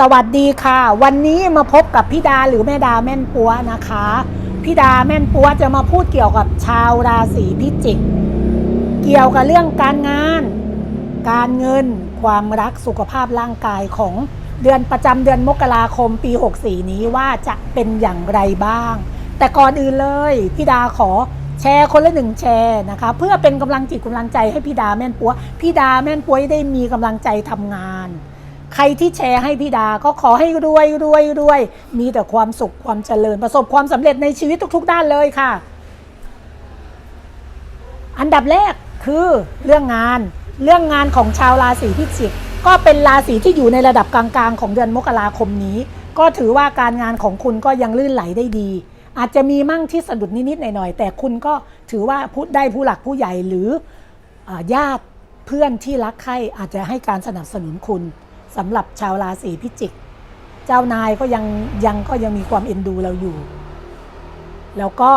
สวัสดีค่ะ วันนี้มาพบกับพี่ดาหรือแม่ดาแม่นปัวนะคะพี่ดาแม่นปัวจะมาพูดเกี่ยวกับชาวราศีพิจิก เกี่ยวกับเรื่องการงาน การเงิน ความรักสุขภาพร่างกายของเดือนประจำเดือนมกราคมปี 64 นี้ว่าจะเป็นอย่างไรบ้าง แต่ก่อนอื่นเลยพี่ดาขอแชร์คนละหนึ่งแชร์นะคะเพื่อเป็นกำลังจิตกำลังใจให้พี่ดาแม่นปัวพี่ดาแม่นปัวได้มีกำลังใจทำงาน ใครที่แชร์ให้พี่ดาก็ขอให้รวยรวยรวย มีแต่ความสุขความเจริญประสบความสำเร็จในชีวิตทุก ๆ ด้านเลยค่ะ อันดับแรกคือเรื่องงาน เรื่องงานของชาวราศีพิจิก ก็เป็นราศีที่อยู่ในระดับกลางๆ ของเดือนมกราคมนี้ ก็ถือว่าการงานของคุณก็ยังลื่นไหลได้ดี อาจจะมีมั่งที่สะดุดนิดๆหน่อยๆแต่คุณก็ถือว่าพูดได้ผู้หลักผู้ใหญ่หรือญาติเพื่อนที่รักใคร่อาจจะให้การสนับสนุนคุณ สำหรับชาวราศีพิจิก เจ้านายก็ยังยังก็ยังมีความเอ็นดูเราอยู่ แล้วก็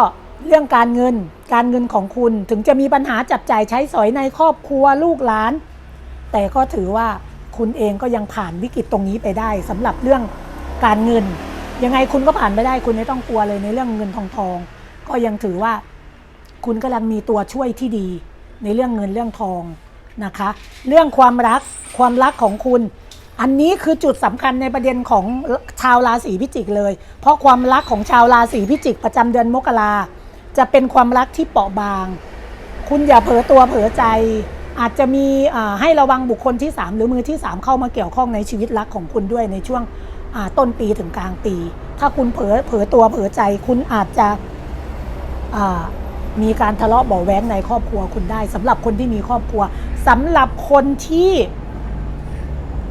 เรื่องการเงินการเงินของคุณถึงจะมีปัญหาจับจ่ายใช้สอยในครอบครัวลูกหลาน แต่ก็ถือว่าคุณเองก็ยังผ่านวิกฤตตรงนี้ไปได้สำหรับเรื่องการเงิน ยังไงคุณก็ผ่านไปได้ คุณไม่ต้องกลัวเลยในเรื่องเงินทองทองก็ยังถือว่า คุณกำลังมีตัวช่วยที่ดี ในเรื่องเงินเรื่องทองนะคะ เรื่องความรักความรักของคุณ อันนี้คือจุดสำคัญในประเด็นของชาวราศีพิจิกเลย เพราะความรักของชาวราศีพิจิกประจำเดือนมกราจะเป็นความรักที่เปราะบาง คุณอย่าเผลอตัวเผลอใจ อาจจะมีให้ระวังบุคคลที่ 3 หรือมือที่ 3 เข้ามาเกี่ยวข้องในชีวิตรักของคุณด้วยในช่วงต้นปีถึงกลางปี ถ้าคุณเผลอเผลอตัวเผลอใจ คุณอาจจะมีการทะเลาะเบาแว้งในครอบครัวคุณได้สำหรับคนที่มีครอบครัวสำหรับคนที่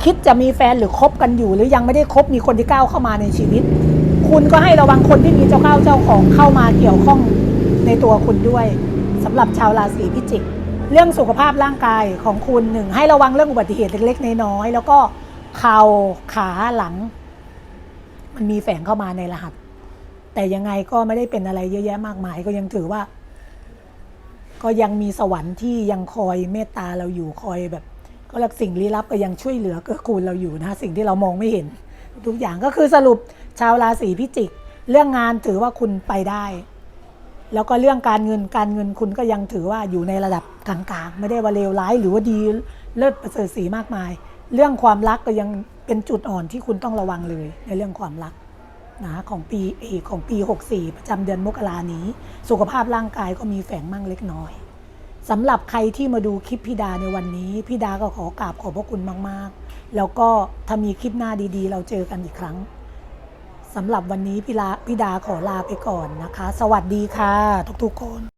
คิดจะมีแฟนหรือคบกันอยู่ หรือยังไม่ได้คบมีคนที่ก้าวเข้ามาในชีวิต คุณก็ให้ระวังคนที่มีเจ้าเข้าเจ้าของเข้ามาเกี่ยวข้องในตัวคุณด้วยสำหรับชาวราศีพิจิก เรื่องสุขภาพร่างกายของคุณหนึ่งให้ระวังเรื่องอุบัติเหตุเล็กๆน้อยๆแล้วก็เข่าขาหลัง มันมีแฝงเข้ามาในรหัส แต่ยังไงก็ไม่ได้เป็นอะไรเยอะแยะมากมายก็ยังถือว่า ก็ยังมีสวรรค์ที่ยังคอยเมตตาเราอยู่คอยแบบ ก็เรียกสิ่งลี้ลับก็ยังช่วยเหลือเกื้อกูลเราอยู่นะสิ่งที่เรามองไม่เห็น ทุกอย่างก็คือสรุปชาวราศีพิจิก เรื่องงานถือว่าคุณไปได้ แล้วก็เรื่องการเงินการเงินคุณก็ยังถือว่าอยู่ในระดับกลางๆ ไม่ได้ว่าเลวร้ายหรือว่าดีเลิศประเสริฐสีมากมาย เรื่องความรักก็ยังเป็นจุดอ่อนที่คุณต้องระวังเลยในเรื่องความรักนะของปีเอของปี 64 ประจำเดือนมกรานี้ สุขภาพร่างกายก็มีแฝงมั่งเล็กน้อย สำหรับใครที่มาดูคลิปพี่ดาในวันนี้ พี่ดาก็ขอกราบขอบพระคุณมาก ๆ แล้วก็ถ้ามีคลิปหน้าดีๆ เราเจอกันอีกครั้งสำหรับวันนี้พี่ลาพี่ดาขอลาไปก่อนนะคะ สวัสดีค่ะ ทุกๆคน